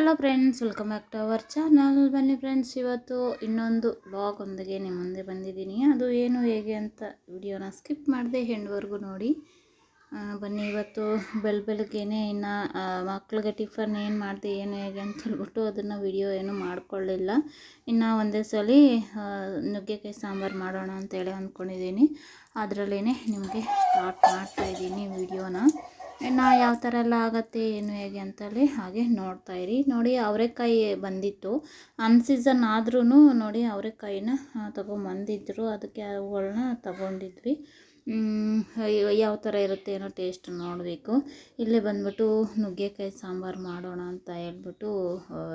Hello friends, welcome back to our channel. ಬನ್ನಿ friends, ಇವತ್ತು ಇನ್ನೊಂದು ಬ್ಲಾಗ್ ಒಂದಿಗೆ ನಿಮ್ಮ ಮುಂದೆ ಬಂದಿದ್ದೀನಿ. ಅದು ಏನು, ಹೇಗೆ ಅಂತ ವಿಡಿಯೋನ ಸ್ಕಿಪ್ ಮಾಡಿದೆ ಹೆಂಡ್ವರೆಗೂ ನೋಡಿ. ಬನ್ನಿ, ಇವತ್ತು ಬೆಳ ಬೆಳಗ್ಗೆನೆ ಇನ್ನು ಮಕ್ಳಿಗೆ ಟಿಫನ್ ಏನು ಮಾಡಿದೆ, ಏನು ಹೇಗೆ ಅಂತ ಹೇಳ್ಬಿಟ್ಟು ಅದನ್ನು ವಿಡಿಯೋ ಏನು ಮಾಡ್ಕೊಳ್ಳಿಲ್ಲ. ಇನ್ನು ಒಂದೇ ಸಲ ನುಗ್ಗೆಕಾಯಿ ಸಾಂಬಾರು ಮಾಡೋಣ ಅಂತೇಳಿ ಅಂದ್ಕೊಂಡಿದ್ದೀನಿ. ಅದರಲ್ಲೇ ನಿಮಗೆ ಸ್ಟಾರ್ಟ್ ಮಾಡ್ತಾಯಿದ್ದೀನಿ ವಿಡಿಯೋನ. ಇನ್ನು ಯಾವ ಥರ ಎಲ್ಲ ಆಗುತ್ತೆ, ಏನು ಹೇಗೆ ಅಂತೇಳಿ ಹಾಗೆ ನೋಡ್ತಾ ಇರಿ. ನೋಡಿ ಅವರೆಕಾಯಿ ಬಂದಿತ್ತು. ಅನ್ ಸೀಸನ್ ಆದ್ರೂ ನೋಡಿ ಅವರೆಕಾಯಿನ ತೊಗೊಂಬಂದಿದ್ರು. ಅದಕ್ಕೆ ಅವುಗಳನ್ನ ತಗೊಂಡಿದ್ವಿ. ಯಾವ ಥರ ಇರುತ್ತೆ ಏನೋ ಟೇಸ್ಟ್ ನೋಡಬೇಕು. ಇಲ್ಲೇ ಬಂದ್ಬಿಟ್ಟು ನುಗ್ಗೆಕಾಯಿ ಸಾಂಬಾರು ಮಾಡೋಣ ಅಂತ ಹೇಳ್ಬಿಟ್ಟು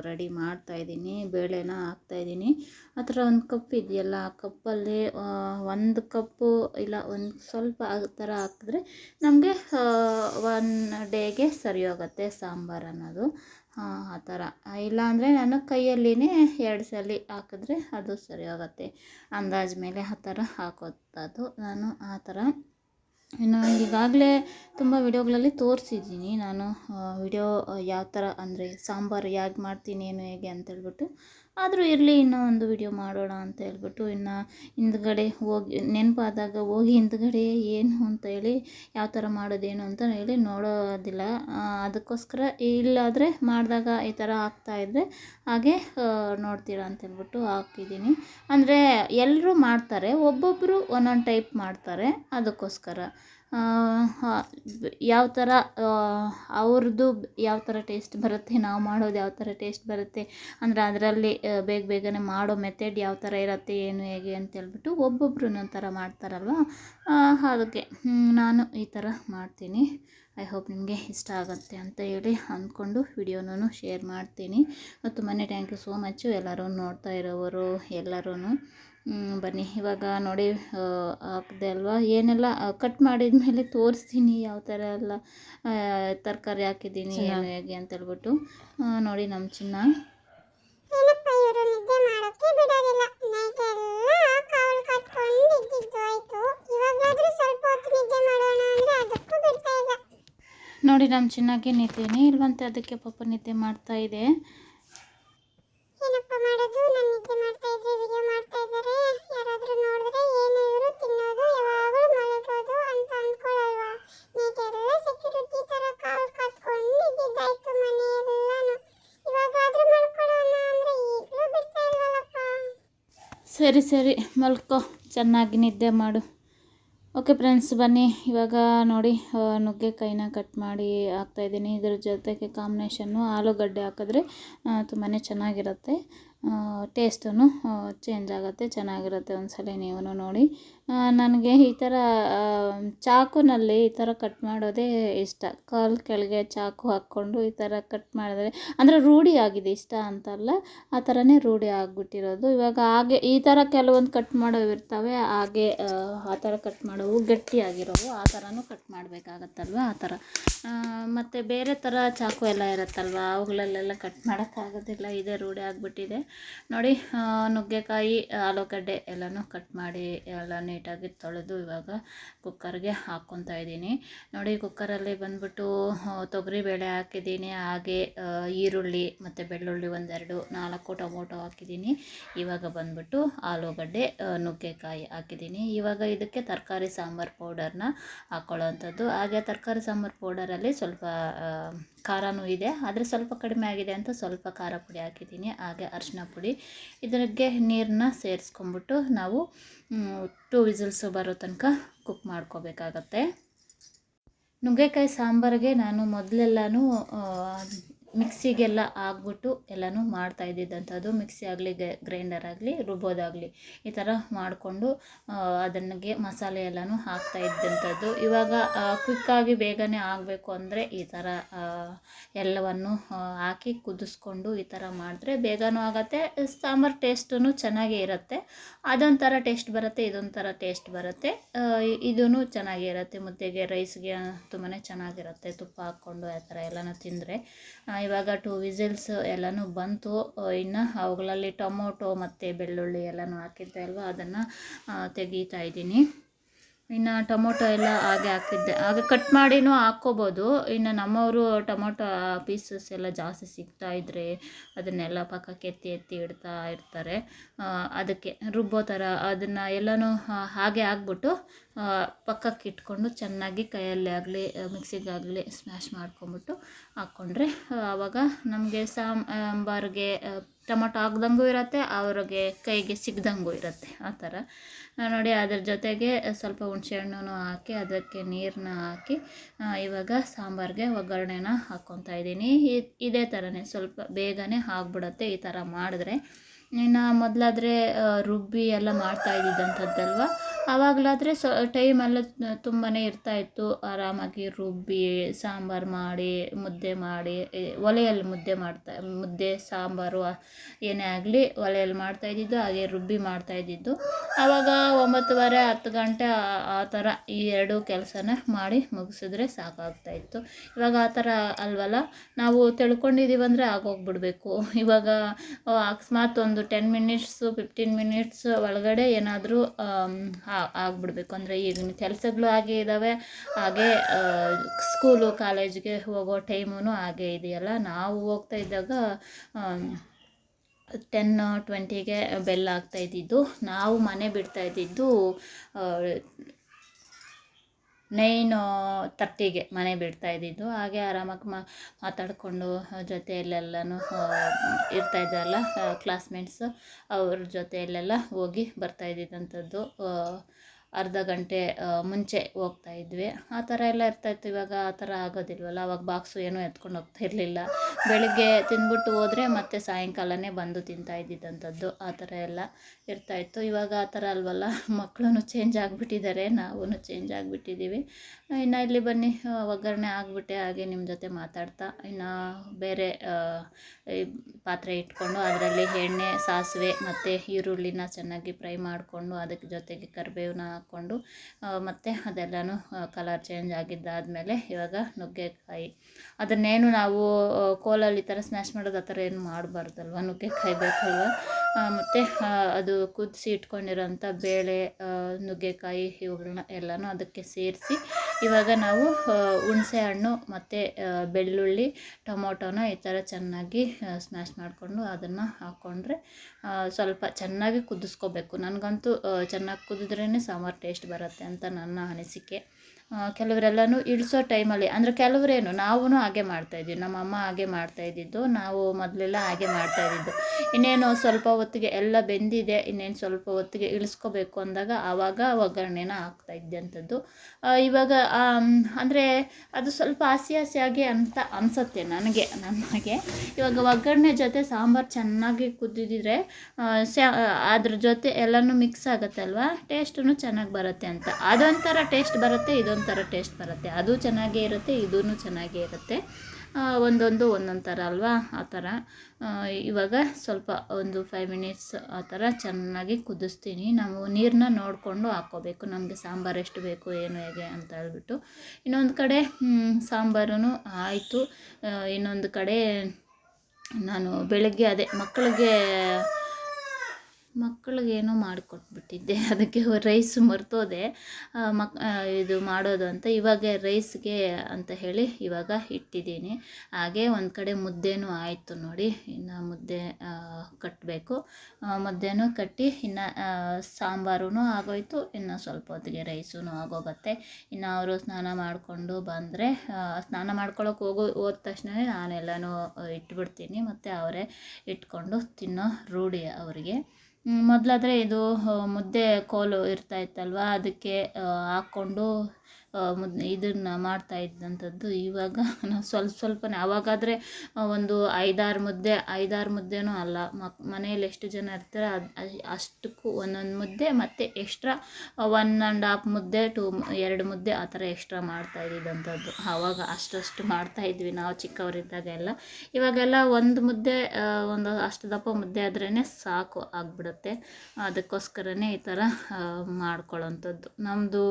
ರೆಡಿ ಮಾಡ್ತಾಯಿದ್ದೀನಿ ಬೇಳೆನ ಹಾಕ್ತಾಯಿದ್ದೀನಿ ಆ ಥರ ಒಂದು ಕಪ್ ಇದೆಯಲ್ಲ, ಆ ಕಪ್ಪಲ್ಲಿ ಒಂದು ಕಪ್ಪು ಇಲ್ಲ, ಒಂದು ಸ್ವಲ್ಪ ಆ ಥರ ಹಾಕಿದ್ರೆ ನಮಗೆ ಒನ್ ಡೇಗೆ ಸರಿ ಹೋಗುತ್ತೆ ಸಾಂಬಾರು ಅನ್ನೋದು. ಆ ಆ ಥರ. ಇಲ್ಲಾಂದರೆ ನಾನು ಕೈಯಲ್ಲಿಯೇ ಎರಡು ಸಲ ಹಾಕಿದ್ರೆ ಅದು ಸರಿ ಹೋಗುತ್ತೆ ಅಂದಾಜು ಮೇಲೆ ಆ ಥರ ಹಾಕೋದು ನಾನು, ಆ ಥರ. ಇನ್ನು ಈಗಾಗಲೇ ತುಂಬ ವಿಡಿಯೋಗಳಲ್ಲಿ ತೋರಿಸಿದ್ದೀನಿ ನಾನು ವಿಡಿಯೋ ಯಾವ ಥರ ಅಂದರೆ ಸಾಂಬಾರು ಹೇಗೆ ಮಾಡ್ತೀನಿ, ಏನು ಹೇಗೆ ಅಂತೇಳ್ಬಿಟ್ಟು. ಆದರೂ ಇರಲಿ, ಇನ್ನೂ ಒಂದು ವಿಡಿಯೋ ಮಾಡೋಣ ಅಂತ ಹೇಳ್ಬಿಟ್ಟು ಇನ್ನು ಹಿಂದ್ಗಡೆ ಹೋಗಿ, ನೆನಪಾದಾಗ ಹೋಗಿ ಹಿಂದ್ಗಡೆ ಏನು ಅಂತ ಹೇಳಿ, ಯಾವ ಥರ ಮಾಡೋದೇನು ಅಂತ ಹೇಳಿ ನೋಡೋದಿಲ್ಲ. ಅದಕ್ಕೋಸ್ಕರ ಇಲ್ಲಾದರೆ ಮಾಡಿದಾಗ ಈ ಥರ ಆಗ್ತಾಯಿದ್ರೆ ಹಾಗೆ ನೋಡ್ತೀರಾ ಅಂತ ಹೇಳ್ಬಿಟ್ಟು ಹಾಕಿದ್ದೀನಿ. ಅಂದರೆ ಎಲ್ಲರೂ ಮಾಡ್ತಾರೆ ಒಬ್ಬೊಬ್ಬರು ಒಂದೊಂದು ಟೈಪ್ ಮಾಡ್ತಾರೆ, ಅದಕ್ಕೋಸ್ಕರ. ಯಾವ ಥರ ಅವ್ರದ್ದು ಯಾವ ಥರ ಟೇಸ್ಟ್ ಬರುತ್ತೆ, ನಾವು ಮಾಡೋದು ಯಾವ ಥರ ಟೇಸ್ಟ್ ಬರುತ್ತೆ, ಅಂದರೆ ಅದರಲ್ಲಿ ಬೇಗ ಬೇಗನೆ ಮಾಡೋ ಮೆಥಡ್ ಯಾವ ಥರ ಇರುತ್ತೆ, ಏನು ಹೇಗೆ ಅಂತೇಳ್ಬಿಟ್ಟು ಒಬ್ಬೊಬ್ರು ಒಂದೊಂದು ಥರ ಮಾಡ್ತಾರಲ್ವ? ಅದಕ್ಕೆ ನಾನು ಈ ಥರ ಮಾಡ್ತೀನಿ. ಐ ಹೋಪ್ ನಿಮಗೆ ಇಷ್ಟ ಆಗುತ್ತೆ ಅಂತ ಹೇಳಿ ಅಂದ್ಕೊಂಡು ವಿಡಿಯೋನೂ ಶೇರ್ ಮಾಡ್ತೀನಿ. ತುಂಬಾ ಥ್ಯಾಂಕ್ ಯು ಸೋ ಮಚ್ಚು ಎಲ್ಲರೂ ನೋಡ್ತಾ ಇರೋವರು ಎಲ್ಲರೂ ಬನ್ನಿ. ಇವಾಗ ನೋಡಿ ಹಾಕಿದೆ ಅಲ್ವಾ? ಏನೆಲ್ಲ ಕಟ್ ಮಾಡಿದ ಮೇಲೆ ತೋರಿಸ್ತೀನಿ ಯಾವ ಥರ ಎಲ್ಲ ತರಕಾರಿ ಹಾಕಿದ್ದೀನಿ ಏನು ಹೇಗೆ ಅಂತ ಹೇಳ್ಬಿಟ್ಟು. ನೋಡಿ ನಮ್ಮ ಚಿನ್ನ. ನೋಡಿ ನಮ್ಮ ಚಿನ್ನಾಗೆ ನಿದ್ದೀನಿ ಇಲ್ವಂತೆ ಅದಕ್ಕೆ ಪಾಪ ನಿದ್ದೆ ಮಾಡ್ತಾ ಇದೆ ಏನಪ್ಪ ಮಾಡೋದು ನಾನು ನಿದ್ದೆ ಮಾಡ್ತಾ ಇದ್ರೆ ವಿಡಿಯೋ ಮಾಡ್ತಾ ಇದ್ದಾರೆ ಯಾರಾದ್ರೂ ನೋಡಿದ್ರೆ ಏನು ಇವರು ತಿನ್ನೋದು ಯಾವಾಗಲೂ ಮಲಗೋದು ಅಂತ ಅನ್ಕೊಳ್ಳಲ್ವಾ ನೈಟ್ ಎಲ್ಲ ಸೆಕ್ಯೂರಿಟಿ ತರ ಕಾವಲು ಕಟ್ಕೊಂಡು ಇದ್ದಿದ್ದಾಯ್ತು ಮನೆ ಎಲ್ಲಾನು ಇವಾಗಾದ್ರೂ ಮಲ್ಕೊಳ್ಳೋಣ ಅಂದ್ರೆ ಈಗಲೂ ಬಿಡ್ತಾ ಇಲ್ವಲ್ಲಪ್ಪ ಸರಿ ಸರಿ, ಮಲ್ಕೋ. ಚೆನ್ನಾಗಿ ನಿದ್ದೆ ಮಾಡು. ಓಕೆ ಫ್ರೆಂಡ್ಸ್ ಬನ್ನಿ. ಇವಾಗ ನೋಡಿ ನುಗ್ಗೆಕಾಯಿನ ಕಟ್ ಮಾಡಿ ಹಾಕ್ತಾಯಿದ್ದೀನಿ ಇದ್ರ ಜೊತೆಗೆ ಕಾಂಬಿನೇಷನ್ನು ಆಲೂಗಡ್ಡೆ ಹಾಕಿದ್ರೆ ತುಂಬಾ ಚೆನ್ನಾಗಿರುತ್ತೆ. ಟೇಸ್ಟೂ ಚೇಂಜ್ ಆಗುತ್ತೆ, ಚೆನ್ನಾಗಿರುತ್ತೆ ಒಂದ್ಸಲ ನೀವು ನೋಡಿ. ನನಗೆ ಈ ಥರ ಚಾಕುನಲ್ಲಿ ಈ ಥರ ಕಟ್ ಮಾಡೋದೇ ಇಷ್ಟ. ಕಾಲು ಕೆಳಗೆ ಚಾಕು ಹಾಕ್ಕೊಂಡು ಈ ಥರ ಕಟ್ ಮಾಡಿದ್ರೆ, ಅಂದರೆ ರೂಢಿ ಆಗಿದೆ, ಇಷ್ಟ ಅಂತಲ್ಲ, ಆ ಥರನೇ ರೂಢಿ ಆಗಿಬಿಟ್ಟಿರೋದು. ಇವಾಗ ಹಾಗೆ, ಈ ಥರ ಕೆಲವೊಂದು ಕಟ್ ಮಾಡೋವು ಇರ್ತವೆ, ಹಾಗೆ, ಆ ಥರ ಕಟ್ ಮಾಡೋವು ಗಟ್ಟಿಯಾಗಿರೋವು, ಆ ಥರನೂ ಕಟ್ ಮಾಡಬೇಕಾಗತ್ತಲ್ವ, ಆ ಥರ. ಮತ್ತು ಬೇರೆ ಥರ ಚಾಕು ಎಲ್ಲ ಇರುತ್ತಲ್ವ, ಅವುಗಳಲ್ಲೆಲ್ಲ ಕಟ್ ಮಾಡೋಕ್ಕಾಗೋದಿಲ್ಲ, ಇದೇ ರೂಢಿ ಆಗಿಬಿಟ್ಟಿದೆ. ನೋಡಿ ನುಗ್ಗೆಕಾಯಿ, ಆಲೂಗಡ್ಡೆ ಎಲ್ಲನೂ ಕಟ್ ಮಾಡಿ ಎಲ್ಲ ನೀಟಾಗಿ ತೊಳೆದು ಇವಾಗ ಕುಕ್ಕರ್ಗೆ ಹಾಕ್ಕೊತಾ ಇದ್ದೀನಿ. ನೋಡಿ ಕುಕ್ಕರಲ್ಲಿ ಬಂದ್ಬಿಟ್ಟು ತೊಗರಿಬೇಳೆ ಹಾಕಿದ್ದೀನಿ, ಹಾಗೆ ಈರುಳ್ಳಿ ಮತ್ತು ಬೆಳ್ಳುಳ್ಳಿ ಒಂದೆರಡು, ನಾಲ್ಕು ಟೊಮೊಟೊ ಹಾಕಿದ್ದೀನಿ. ಇವಾಗ ಬಂದ್ಬಿಟ್ಟು ಆಲೂಗಡ್ಡೆ ನುಗ್ಗೆಕಾಯಿ ಹಾಕಿದ್ದೀನಿ. ಇವಾಗ ಇದಕ್ಕೆ ತರಕಾರಿ ಸಾಂಬಾರು ಪೌಡರ್ನ ಹಾಕ್ಕೊಳ್ಳೋವಂಥದ್ದು ಹಾಗೆ ತರಕಾರಿ ಸಾಂಬಾರು ಪೌಡರಲ್ಲಿ ಸ್ವಲ್ಪ ಖಾರನೂ ಇದೆ. ಆದರೆ ಸ್ವಲ್ಪ ಕಡಿಮೆ ಆಗಿದೆ ಅಂತ ಸ್ವಲ್ಪ ಖಾರ ಪುಡಿ ಹಾಕಿದ್ದೀನಿ. ಹಾಗೆ ಅರಿಶಿನ ಪುಡಿ. ಇದ್ರಿಗೆ ನೀರನ್ನ ಸೇರಿಸ್ಕೊಂಬಿಟ್ಟು ನಾವು ಟೂ ವಿಸಿಲ್ಸ್ ಬರೋ ತನಕ ಕುಕ್ ಮಾಡ್ಕೋಬೇಕಾಗತ್ತೆ. ನುಗ್ಗೆಕಾಯಿ ಸಾಂಬಾರಿಗೆ ನಾನು ಮೊದಲೆಲ್ಲನೂ ಮಿಕ್ಸಿಗೆಲ್ಲ ಹಾಕ್ಬಿಟ್ಟು ಎಲ್ಲನೂ ಮಾಡ್ತಾ ಇದ್ದಿದ್ದಂಥದ್ದು. ಮಿಕ್ಸಿ ಆಗಲಿ ಗ್ರೈಂಡರ್ ಆಗಲಿ ರುಬ್ಬೋದಾಗಲಿ ಈ ಥರ ಮಾಡಿಕೊಂಡು ಅದನ್ನಿಗೆ ಮಸಾಲೆ ಎಲ್ಲನೂ ಹಾಕ್ತಾ ಇದ್ದಂಥದ್ದು. ಇವಾಗ ಕ್ವಿಕ್ಕಾಗಿ ಬೇಗನೆ ಆಗಬೇಕು ಅಂದರೆ ಈ ಥರ ಎಲ್ಲವನ್ನು ಹಾಕಿ ಕುದಿಸ್ಕೊಂಡು ಈ ಥರ ಮಾಡಿದ್ರೆ ಬೇಗನೂ ಆಗುತ್ತೆ, ಸಾಂಬಾರು ಟೇಸ್ಟೂ ಚೆನ್ನಾಗೇ ಇರುತ್ತೆ. ಅದೊಂಥರ ಟೇಸ್ಟ್ ಬರುತ್ತೆ, ಇದೊಂಥರ ಟೇಸ್ಟ್ ಬರುತ್ತೆ. ಇದೂ ಚೆನ್ನಾಗಿರುತ್ತೆ ಮುದ್ದೆಗೆ, ರೈಸ್ಗೆ ತುಂಬಾ ಚೆನ್ನಾಗಿರುತ್ತೆ ತುಪ್ಪ ಹಾಕ್ಕೊಂಡು ಆ ಥರ ಎಲ್ಲನೂ ತಿಂದರೆ. ಇವಾಗ ಟೂ ವಿಸಿಲ್ಸ್ ಎಲ್ಲನೂ ಬಂತು. ಇನ್ನು ಅವುಗಳಲ್ಲಿ ಟೊಮೊಟೊ ಮತ್ತು ಬೆಳ್ಳುಳ್ಳಿ ಎಲ್ಲನೂ ಹಾಕಿದ್ದೆ ಅಲ್ವಾ? ಅದನ್ನು ತೆಗೀತಾ ಇದ್ದೀನಿ. ಇನ್ನು ಟೊಮೊಟೊ ಎಲ್ಲ ಹಾಗೆ ಹಾಕಿದ್ದೆ. ಹಾಗೆ ಕಟ್ ಮಾಡಿನೂ ಹಾಕ್ಕೋಬೋದು. ಇನ್ನು ನಮ್ಮವರು ಟೊಮೊಟೊ ಪೀಸಸ್ ಎಲ್ಲ ಜಾಸ್ತಿ ಸಿಗ್ತಾ ಇದ್ದರೆ ಅದನ್ನೆಲ್ಲ ಪಕ್ಕಕ್ಕೆ ಎತ್ತಿ ಎತ್ತಿ ಇಡ್ತಾ ಇರ್ತಾರೆ. ಅದಕ್ಕೆ ರುಬ್ಬೋ ಥರ ಅದನ್ನು ಎಲ್ಲನೂ ಹಾಗೆ ಹಾಕ್ಬಿಟ್ಟು ಪಕ್ಕಕ್ಕೆ ಇಟ್ಕೊಂಡು ಚೆನ್ನಾಗಿ ಕೈಯಲ್ಲೇ ಆಗಲಿ ಮಿಕ್ಸಿಗಾಗಲಿ ಸ್ಮ್ಯಾಶ್ ಮಾಡ್ಕೊಂಬಿಟ್ಟು ಹಾಕ್ಕೊಂಡ್ರೆ ಆವಾಗ ನಮಗೆ ಸಾಂಬಾರಿಗೆ ಟೊಮೊಟೊ ಹಾಕ್ದಂಗೂ ಇರುತ್ತೆ, ಅವ್ರಿಗೆ ಕೈಗೆ ಸಿಗ್ದಂಗೂ ಇರುತ್ತೆ, ಆ ಥರ. ನೋಡಿ, ಅದ್ರ ಜೊತೆಗೆ ಸ್ವಲ್ಪ ಹುಣಸೆಹಣ್ಣು ಹಾಕಿ, ಅದಕ್ಕೆ ನೀರನ್ನ ಹಾಕಿ ಇವಾಗ ಸಾಂಬಾರಿಗೆ ಒಗ್ಗರಣೆನ ಹಾಕ್ಕೊತಾ ಇದ್ದೀನಿ. ಇದೇ ಥರನೇ ಸ್ವಲ್ಪ ಬೇಗನೆ ಆಗ್ಬಿಡುತ್ತೆ ಈ ಥರ ಮಾಡಿದ್ರೆ. ಇನ್ನು ಮೊದಲಾದರೆ ರುಬ್ಬಿ ಎಲ್ಲ ಮಾಡ್ತಾ ಇದ್ದಿದ್ದಂಥದ್ದಲ್ವ ಆವಾಗಲಾದರೆ ಸೊ ಟೈಮೆಲ್ಲ ತುಂಬಾ ಇರ್ತಾಯಿತ್ತು ಆರಾಮಾಗಿ ರುಬ್ಬಿ, ಸಾಂಬಾರು ಮಾಡಿ, ಮುದ್ದೆ ಮಾಡಿ ಒಲೆಯಲ್ಲಿ ಮುದ್ದೆ ಮಾಡ್ತಾ, ಮುದ್ದೆ, ಸಾಂಬಾರು ಏನೇ ಆಗಲಿ ಒಲೆಯಲ್ಲಿ ಮಾಡ್ತಾ ಇದ್ದಿದ್ದು, ಹಾಗೆ ರುಬ್ಬಿ ಮಾಡ್ತಾ ಇದ್ದಿದ್ದು. ಆವಾಗ ಒಂಬತ್ತುವರೆ, ಹತ್ತು ಗಂಟೆ, ಆ- ಥರ ಈ ಎರಡು ಕೆಲಸನ ಮಾಡಿ ಮುಗಿಸಿದ್ರೆ ಸಾಕಾಗ್ತಾ ಇತ್ತು. ಇವಾಗ ಆ ಥರ ಅಲ್ವಲ್ಲ? ನಾವು ತಿಳ್ಕೊಂಡಿದ್ದೀವಿ ಅಂದರೆ ಆಗೋಗ್ಬಿಡ್ಬೇಕು. ಇವಾಗ ಅಕಸ್ಮಾತ್ ಒಂದು ಟೆನ್ ಮಿನಿಟ್ಸು ಫಿಫ್ಟೀನ್ ಮಿನಿಟ್ಸ್ ಒಳಗಡೆ ಏನಾದರೂ ಆಗಿಬಿಡ್ಬೇಕು. ಅಂದರೆ ಈಗಿನ ಕೆಲಸಗಳು ಹಾಗೆ ಇದ್ದಾವೆ ಹಾಗೆ ಸ್ಕೂಲು ಕಾಲೇಜ್ಗೆ ಹೋಗೋ ಟೈಮೂ ಹಾಗೆ ಇದೆಯಲ್ಲ. ನಾವು ಹೋಗ್ತಾ ಇದ್ದಾಗ ಟೆನ್ ಟ್ವೆಂಟಿಗೆ ಬೆಲ್ ಆಗ್ತಾ ಇದ್ದಿದ್ದು. ನಾವು ಮನೆ ಬಿಡ್ತಾ ಇದ್ದಿದ್ದು ನೈನ್ ತರ್ಟಿಗೆ ಮನೆ ಬಿಡ್ತಾ ಇದ್ದಿದ್ದು, ಹಾಗೆ ಆರಾಮಾಗಿ ಮಾ ಮಾತಾಡಿಕೊಂಡು ಜೊತೆಯಲ್ಲೆಲ್ಲನೂ ಇರ್ತಾ ಇದ್ದಲ್ಲ ಕ್ಲಾಸ್ಮೇಟ್ಸು ಅವ್ರ ಜೊತೆಯಲ್ಲೆಲ್ಲ ಹೋಗಿ ಬರ್ತಾ ಇದ್ದಿದ್ದಂಥದ್ದು. ಅರ್ಧ ಗಂಟೆ ಮುಂಚೆ ಹೋಗ್ತಾ ಇದ್ವಿ. ಆ ಥರ ಎಲ್ಲ ಇರ್ತಾಯಿತ್ತು ಇವಾಗ ಆ ಥರ ಆಗೋದಿಲ್ವಲ್ಲ? ಅವಾಗ ಬಾಕ್ಸು ಏನೂ ಎತ್ಕೊಂಡು ಹೋಗ್ತಾ ಇರಲಿಲ್ಲ. ಬೆಳಗ್ಗೆ ತಿಂದ್ಬಿಟ್ಟು ಹೋದರೆ ಮತ್ತೆ ಸಾಯಂಕಾಲನೇ ಬಂದು ತಿಂತಾ ಇದ್ದಿದ್ದಂಥದ್ದು. ಆ ಥರ ಎಲ್ಲ ಇರ್ತಾಯಿತ್ತು ಇವಾಗ ಆ ಥರ ಅಲ್ವಲ್ಲ? ಮಕ್ಕಳು ಚೇಂಜ್ ಆಗಿಬಿಟ್ಟಿದ್ದಾರೆ. ನಾವೂ ಚೇಂಜ್ ಆಗಿಬಿಟ್ಟಿದ್ದೀವಿ. ಇನ್ನು ಇಲ್ಲಿ ಬನ್ನಿ. ಒಗ್ಗರಣೆ ಆಗಿಬಿಟ್ಟೆ. ಹಾಗೆ ನಿಮ್ಮ ಜೊತೆ ಮಾತಾಡ್ತಾ. ಇನ್ನು ಬೇರೆ ಪಾತ್ರೆ ಇಟ್ಕೊಂಡು ಅದರಲ್ಲಿ ಎಣ್ಣೆ, ಸಾಸಿವೆ ಮತ್ತು ಈರುಳ್ಳಿನ ಚೆನ್ನಾಗಿ ಫ್ರೈ ಮಾಡಿಕೊಂಡು ಅದಕ್ಕೆ ಜೊತೆಗೆ ಕರಿಬೇವನ್ನ ಹಾಕ್ಕೊಂಡು ಮತ್ತು ಅದೆಲ್ಲನೂ ಕಲರ್ ಚೇಂಜ್ ಆಗಿದ್ದಾದಮೇಲೆ ಇವಾಗ ನುಗ್ಗೆಕಾಯಿ. ಅದನ್ನೇನು ನಾವು ಕೋಲಲ್ಲಿ ಈ ಥರ ಸ್ಮ್ಯಾಶ್ ಮಾಡೋದು ಆ ಥರ ಏನು ಮಾಡಬಾರ್ದಲ್ವ? ನುಗ್ಗೆಕಾಯಿ ಬೇಕಲ್ವ? ಮತ್ತು ಅದು ಕುದಿಸಿ ಇಟ್ಕೊಂಡಿರೋಂಥ ಬೇಳೆ ನುಗ್ಗೆಕಾಯಿ ಇವುಗಳನ್ನ ಎಲ್ಲನೂ ಅದಕ್ಕೆ ಸೇರಿಸಿ ಇವಾಗ ನಾವು ಹುಣಸೆ ಹಣ್ಣು ಮತ್ತು ಬೆಳ್ಳುಳ್ಳಿ, ಟೊಮೊಟೊನ ಈ ಥರ ಚೆನ್ನಾಗಿ ಸ್ಮ್ಯಾಶ್ ಮಾಡಿಕೊಂಡು ಅದನ್ನು ಹಾಕ್ಕೊಂಡ್ರೆ ಸ್ವಲ್ಪ ಚೆನ್ನಾಗಿ ಕುದಿಸ್ಕೋಬೇಕು. ನನಗಂತೂ ಚೆನ್ನಾಗಿ ಕುದಿದ್ರೇ ಸಾಂಬಾರು ಟೇಸ್ಟ್ ಬರುತ್ತೆ ಅಂತ ನನ್ನ ಅನಿಸಿಕೆ. ಕೆಲವರೆಲ್ಲನೂ ಇಳಿಸೋ ಟೈಮಲ್ಲಿ ಅಂದರೆ ಕೆಲವರೇನು ನಾವೂ ಹಾಗೆ ಮಾಡ್ತಾಯಿದ್ವಿ ನಮ್ಮ ಅಮ್ಮ ಹಾಗೆ ಮಾಡ್ತಾ ಇದ್ದಿದ್ದು ನಾವು ಮೊದಲೆಲ್ಲ ಹಾಗೆ ಮಾಡ್ತಾ ಇದ್ದಿದ್ದು. ಇನ್ನೇನು ಸ್ವಲ್ಪ ಹೊತ್ತಿಗೆ ಎಲ್ಲ ಬೆಂದಿದೆ ಇನ್ನೇನು ಸ್ವಲ್ಪ ಹೊತ್ತಿಗೆ ಇಳಿಸ್ಕೋಬೇಕು ಅಂದಾಗ ಆವಾಗ ಒಗ್ಗರಣೆನ ಹಾಕ್ತಾ ಇದ್ದಂಥದ್ದು ಆ, ಇವಾಗ ಅಂದರೆ ಅದು ಸ್ವಲ್ಪ ಹಸಿ ಹಸಿಯಾಗಿ ಅಂತ ಅನಿಸುತ್ತೆ ನನಗೆ ನನಗೆ ಇವಾಗ ಒಗ್ಗರಣೆ ಜೊತೆ ಸಾಂಬಾರು ಚೆನ್ನಾಗಿ ಕುದ್ದಿದ್ರೆ ಸ್ಯಾ ಅದ್ರ ಜೊತೆ ಎಲ್ಲನೂ ಮಿಕ್ಸ್ ಆಗುತ್ತಲ್ವ? ಟೇಸ್ಟೂ ಚೆನ್ನಾಗಿ ಬರುತ್ತೆ ಅಂತ. ಅದೊಂಥರ ಟೇಸ್ಟ್ ಬರುತ್ತೆ ಇದೊಂಥರ ಟೇಸ್ಟ್ ಬರುತ್ತೆ. ಅದು ಚೆನ್ನಾಗೇ ಇರುತ್ತೆ ಇದೂ ಚೆನ್ನಾಗೇ ಇರುತ್ತೆ. ಒಂದೊಂದು ಒಂದೊಂದು ಥರ ಅಲ್ವಾ? ಆ ಥರ. ಇವಾಗ ಸ್ವಲ್ಪ ಒಂದು ಫೈವ್ ಮಿನಿಟ್ಸ್ ಆ ಥರ ಚೆನ್ನಾಗಿ ಕುದಿಸ್ತೀನಿ. ನಾವು ನೀರನ್ನ ನೋಡಿಕೊಂಡು ಹಾಕ್ಕೋಬೇಕು ನಮಗೆ ಸಾಂಬಾರು ಎಷ್ಟು ಬೇಕು, ಏನು, ಹೇಗೆ ಅಂತ ಹೇಳ್ಬಿಟ್ಟು. ಇನ್ನೊಂದು ಕಡೆ ಸಾಂಬಾರು ಆಯಿತು. ಇನ್ನೊಂದು ಕಡೆ ನಾನು ಬೆಳಗ್ಗೆ ಅದೇ ಮಕ್ಕಳಿಗೆ ಮಕ್ಕಳಿಗೆ ಏನೋ ಮಾಡಿಕೊಟ್ಬಿಟ್ಟಿದ್ದೆ ಅದಕ್ಕೆ ರೈಸ್ ಮರ್ತೋದೆ. ಮಕ್ ಇದು ಮಾಡೋದು ಅಂತ ಇವಾಗ ರೈಸ್ಗೆ ಅಂತ ಹೇಳಿ ಇವಾಗ ಇಟ್ಟಿದ್ದೀನಿ. ಹಾಗೆ ಒಂದು ಕಡೆ ಮುದ್ದೆನೂ ಆಯಿತು ನೋಡಿ. ಇನ್ನು ಮುದ್ದೆ ಕಟ್ಟಬೇಕು ಮುದ್ದೆನೂ ಕಟ್ಟಿ ಇನ್ನು ಸಾಂಬಾರು ಆಗೋಯ್ತು. ಇನ್ನು ಸ್ವಲ್ಪ ಹೊತ್ತಿಗೆ ರೈಸೂ ಆಗೋಗುತ್ತೆ. ಇನ್ನು ಅವರು ಸ್ನಾನ ಮಾಡಿಕೊಂಡು ಬಂದರೆ ಸ್ನಾನ ಮಾಡ್ಕೊಳಕ್ಕೆ ಹೋಗೋ, ಹೋದ ತಕ್ಷಣವೇ ನಾನೆಲ್ಲನೂ ಇಟ್ಬಿಡ್ತೀನಿ. ಮತ್ತು ಅವರೇ ಇಟ್ಕೊಂಡು ತಿನ್ನೋ ರೂಢಿ ಅವರಿಗೆ. ಮೊದಲಾದರೆ ಇದು ಮುದ್ದೆ ಕೋಲು ಇರ್ತಾ ಇತ್ತಲ್ವ? ಅದಕ್ಕೆ ಹಾಕ್ಕೊಂಡು ಮುದ್ ಇದನ್ನು ಮಾಡ್ತಾ ಇದ್ದಂಥದ್ದು ಇವಾಗ ನಾವು ಸ್ವಲ್ಪ ಸ್ವಲ್ಪನೇ. ಆವಾಗಾದರೆ ಒಂದು ಐದಾರು ಮುದ್ದೆ, ಐದಾರು ಮುದ್ದೆನೂ ಅಲ್ಲ. ಮಕ್ ಮನೇಲಿ ಎಷ್ಟು ಜನ ಇರ್ತಾರೆ ಅದು ಅಷ್ಟಕ್ಕೂ ಒಂದೊಂದು ಮುದ್ದೆ ಮತ್ತು ಎಕ್ಸ್ಟ್ರಾ ಒನ್ ಆ್ಯಂಡ್ ಹಾಫ್ ಮುದ್ದೆ, ಟು ಎರಡು ಮುದ್ದೆ ಆ ಥರ ಎಕ್ಸ್ಟ್ರಾ ಮಾಡ್ತಾ ಇದ್ದಿದ್ದಂಥದ್ದು ಆವಾಗ ಅಷ್ಟಷ್ಟು ಮಾಡ್ತಾ ಇದ್ವಿ ನಾವು ಚಿಕ್ಕವರಿದ್ದಾಗ ಎಲ್ಲ ಇವಾಗೆಲ್ಲ ಒಂದು ಮುದ್ದೆ ಒಂದು ಅಷ್ಟು ದಪ್ಪ ಮುದ್ದೆ ಆದ್ರೇ ಸಾಕು ಆಗಿಬಿಡುತ್ತೆ. ಅದಕ್ಕೋಸ್ಕರನೇ ಈ ಥರ ಮಾಡ್ಕೊಳ್ಳೋಂಥದ್ದು. ನಮ್ಮದು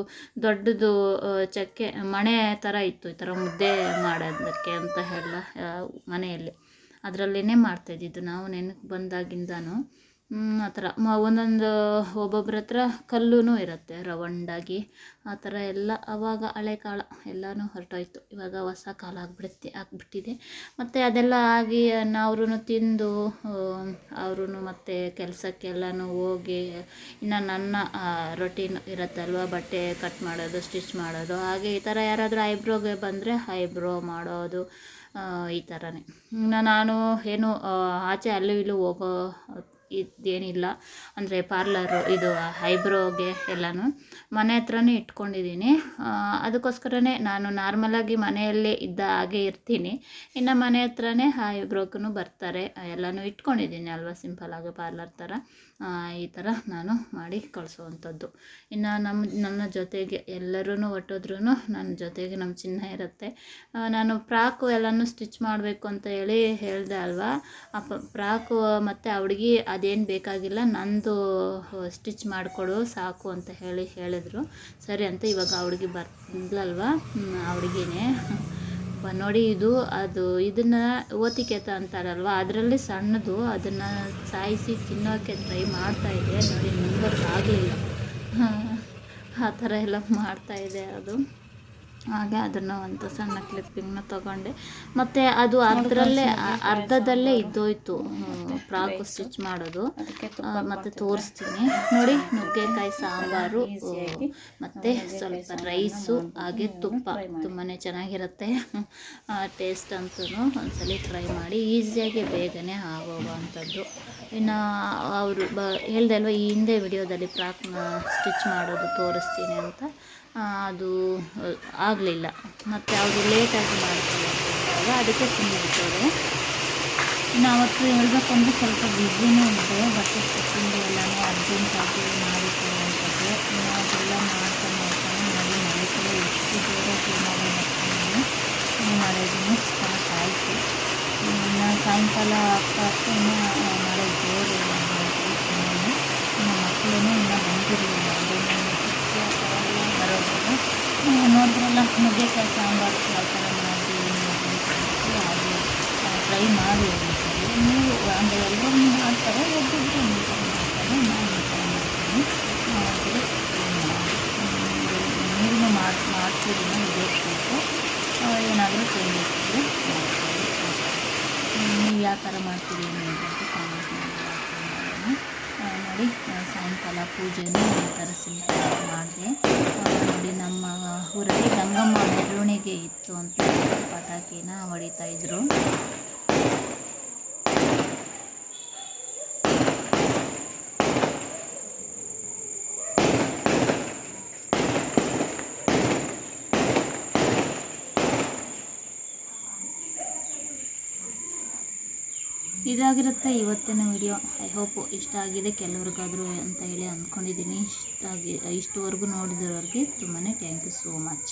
ದೊಡ್ಡದು ಚಕ್ಕೆ, ಮಣೆ ಥರ ಇತ್ತು, ಈ ಥರ ಮುದ್ದೆ ಮಾಡೋದಕ್ಕೆ ಅಂತ ಎಲ್ಲ ಮನೆಯಲ್ಲಿ. ಅದರಲ್ಲೇ ಮಾಡ್ತಾಯಿದ್ದಿದ್ದು ನಾವು ನೆನಪು ಬಂದಾಗಿಂದನೂ. ಆ ಥರ. ಮ, ಒಂದೊಂದು ಒಬ್ಬೊಬ್ರ ಹತ್ರ ಕಲ್ಲೂ ಇರುತ್ತೆ, ರವಂಡಾಗಿ. ಆ ಥರ ಎಲ್ಲ ಅವಾಗ ಹಳೆ ಕಾಲ ಎಲ್ಲನೂ ಹೊರಟೋಯ್ತು. ಇವಾಗ ಹೊಸ ಕಾಲ ಆಗ್ಬಿಡುತ್ತೆ, ಆಗ್ಬಿಟ್ಟಿದೆ. ಮತ್ತು ಅದೆಲ್ಲ ಆಗಿ ಅವ್ರೂ ತಿಂದು ಅವ್ರೂ ಮತ್ತು ಕೆಲಸಕ್ಕೆಲ್ಲನೂ ಹೋಗಿ, ಇನ್ನು ನನ್ನ ರೊಟೀನ್ ಇರುತ್ತಲ್ವ, ಬಟ್ಟೆ ಕಟ್ ಮಾಡೋದು, ಸ್ಟಿಚ್ ಮಾಡೋದು. ಹಾಗೆ ಈ ಥರ ಯಾರಾದರೂ ಐಬ್ರೋಗೆ ಬಂದರೆ ಐಬ್ರೋ ಮಾಡೋದು ಈ ಥರನೇ. ಇನ್ನು ನಾನು ಏನು ಆಚೆ ಅಲ್ಲೂ ಇಲ್ಲೂ ಹೋಗೋ ಇದೇನಿಲ್ಲ. ಅಂದರೆ ಪಾರ್ಲರು ಇದು ಐಬ್ರೋಗೆ ಎಲ್ಲನೂ ಮನೆ ಹತ್ರನೇ ಇಟ್ಕೊಂಡಿದ್ದೀನಿ ಅದಕ್ಕೋಸ್ಕರನೇ ನಾನು ನಾರ್ಮಲಾಗಿ ಮನೆಯಲ್ಲೇ ಇದ್ದ ಹಾಗೆ ಇರ್ತೀನಿ. ಇನ್ನು ಮನೆ ಹತ್ರನೇ ಐಬ್ರೋಗೂ ಬರ್ತಾರೆ. ಎಲ್ಲನೂ ಇಟ್ಕೊಂಡಿದ್ದೀನಿ ಅಲ್ವಾ ಸಿಂಪಲಾಗಿ ಪಾರ್ಲರ್ ಥರ ಈ ಥರ ನಾನು ಮಾಡಿ ಕಳಿಸುವಂಥದ್ದು. ಇನ್ನು ನಮ್ಮ ನನ್ನ ಜೊತೆಗೆ ಎಲ್ಲರೂ ಒಟ್ಟೋದ್ರೂ ನನ್ನ ಜೊತೆಗೆ ನಮ್ಮ ಚಿನ್ನ ಇರುತ್ತೆ. ನಾನು ಫ್ರಾಕು ಎಲ್ಲನೂ ಸ್ಟಿಚ್ ಮಾಡಬೇಕು ಅಂತ ಹೇಳಿ ಹೇಳಿದೆ ಅಲ್ವಾ? ಆ ಫ್ರಾಕು ಮತ್ತು ಆ ಹುಡುಗಿ ಅದೇನು ಬೇಕಾಗಿಲ್ಲ, ನಂದು ಸ್ಟಿಚ್ ಮಾಡಿಕೊಡು ಸಾಕು ಅಂತ ಹೇಳಿ ಹೇಳಿದರು. ಸರಿ ಅಂತ ಇವಾಗ ಆ ಹುಡುಗಿ ಬರ್ತಿದ್ಲಲ್ವಾ ಆ ಹುಡುಗಿನೇ. ನೋಡಿ ಇದು ಅದು ಇದನ್ನು ಓತಿಕೆತ ಅಂತಾರಲ್ವ, ಅದರಲ್ಲಿ ಸಣ್ಣದು ಅದನ್ನು ಸಾಯಿಸಿ ತಿನ್ನೋಕ್ಕೆ ಟ್ರೈ ಮಾಡ್ತಾ ಇದೆ. ನೋಡಿ ಆಗಲಿಲ್ಲ. ಆ ಥರ ಎಲ್ಲ ಮಾಡ್ತಾ ಇದೆ ಅದು. ಹಾಗೆ ಅದನ್ನು ಒಂದು ಸಣ್ಣ ಕ್ಲಿಪ್ಪಿಂಗ್ನ ತಗೊಂಡೆ. ಮತ್ತು ಅದು ಅದರಲ್ಲೇ ಅರ್ಧದಲ್ಲೇ ಇದ್ದೋಯ್ತು ಫ್ರಾಕು ಸ್ಟಿಚ್ ಮಾಡೋದು. ಮತ್ತು ತೋರಿಸ್ತೀನಿ. ನೋಡಿ ನುಗ್ಗೆಕಾಯಿ ಸಾಂಬಾರು ಮತ್ತು ಸ್ವಲ್ಪ ರೈಸು ಹಾಗೆ ತುಪ್ಪ. ತುಂಬಾ ಚೆನ್ನಾಗಿರುತ್ತೆ. ಟೇಸ್ಟ್ ಅಂತೂ ಒಂದ್ಸಲಿ ಟ್ರೈ ಮಾಡಿ. ಈಸಿಯಾಗಿ ಬೇಗನೆ ಆಗೋವಂಥದ್ದು ಇನ್ನು ಅವರು ಬ ಹೇಳ್ದೆ ಅಲ್ವಾ ಈ ಹಿಂದೆ ವಿಡಿಯೋದಲ್ಲಿ ಫ್ರಾಕ್ನ ಸ್ಟಿಚ್ ಮಾಡೋದು ತೋರಿಸ್ತೀನಿ ಅಂತ. ಅದು ಆಗಲಿಲ್ಲ. ಮತ್ತು ಅವರು ಲೇಟಾಗಿ ಮಾಡ್ತಾರೆ ಅದಕ್ಕೆ ಸುಮ್ಮನೆ ಬಿಟ್ಟವರು. ಇನ್ನು ಅವತ್ತು ಹೇಳ್ಬೇಕು ಅಂದರೆ ಸ್ವಲ್ಪ ಬ್ಯುಸಿನೇ ಇದೆ ಬಟ್ಟೆ ಸ್ಟಿಚಿಂಗ್ ಎಲ್ಲನೂ ಅರ್ಜೆಂಟಾಗಿ ಮಾಡಿಕೊಳ್ಳುವಂಥದ್ದು ಅದೆಲ್ಲ ಮಾಡ್ತಾ ಮಾಡ್ತಾನೆ ನಾನು ಮಳೆ ಕೂಡ ಎಷ್ಟು ಜೋರಾಗಿ ಕ್ಲೀನಾಗಿ ಇನ್ನು ಮಳೆಗೂ ಸ್ಟಾರ್ಟ್ ಆಯಿತು. ಇನ್ನು ಸಾಯಂಕಾಲ ಆಗ್ತಾ ಆಗ್ತಾ ಇನ್ನೂ ಮಳೆ ಜೋರು ಇನ್ನು ಮಕ್ಕಳೂ ಇನ್ನೂ ಬಂದಿರಲಿಲ್ಲ ಅವರು ಬರೋದು ನೋಡಿದ್ರಲ್ಲ ನುಗ್ಗೆಕಾಯಿ ಸಾಂಬಾರು ಯಾವ ಥರ ಮಾಡಿ ಹಾಗೆ ಟ್ರೈ ಮಾಡಿ ಒಂದ್ಸರಿ ನೀವು ಅಂದರೆ ಎಲ್ಲರೂ ಮಾಡ್ತಾರೆ ಒಬ್ಬೊಬ್ಬರು ಒಂದು ಥರ ಮಾಡ್ತಾರೆ, ನಾನು ಈ ಥರ ಮಾಡ್ತೀನಿ. ಮಾಡಿ ನೀವು ಮಾಡಿ ಮಾಡ್ತೀರಿ ಇದೇ ಬೇಕು ಏನಾದರೂ ಚೇಂಜಸ್ ಇದ್ದರೆ ನೀವು ಯಾವ ಥರ ಮಾಡ್ತೀರಿ ಅನ್ನೋದು ಆ, ಸಾಯಂಕಾಲ ಪೂಜೆನೂ ಈ ಥರ ಮಾಡಿದೆ ನೋಡಿ ನಮ್ಮ ಊರಲ್ಲಿ ಗಂಗಮ್ಮ ಮೆರವಣಿಗೆ ಇತ್ತು ಅಂತ ಪಟಾಕಿನ ಹೊಡಿತಾ ಇದಾಗಿರುತ್ತೆ ಇವತ್ತಿನ ವಿಡಿಯೋ ಐ ಹೋಪ್ ಇಷ್ಟ ಆಗಿದೆ ಕೆಲವ್ರಿಗಾದರೂ ಅಂತ ಹೇಳಿ ಅಂದ್ಕೊಂಡಿದ್ದೀನಿ. ಇಷ್ಟ ಆಗಿ ಇಷ್ಟವರೆಗೂ ನೋಡಿದವ್ರಿಗೆ ತುಂಬಾ ಥ್ಯಾಂಕ್ ಯು ಸೋ ಮಚ್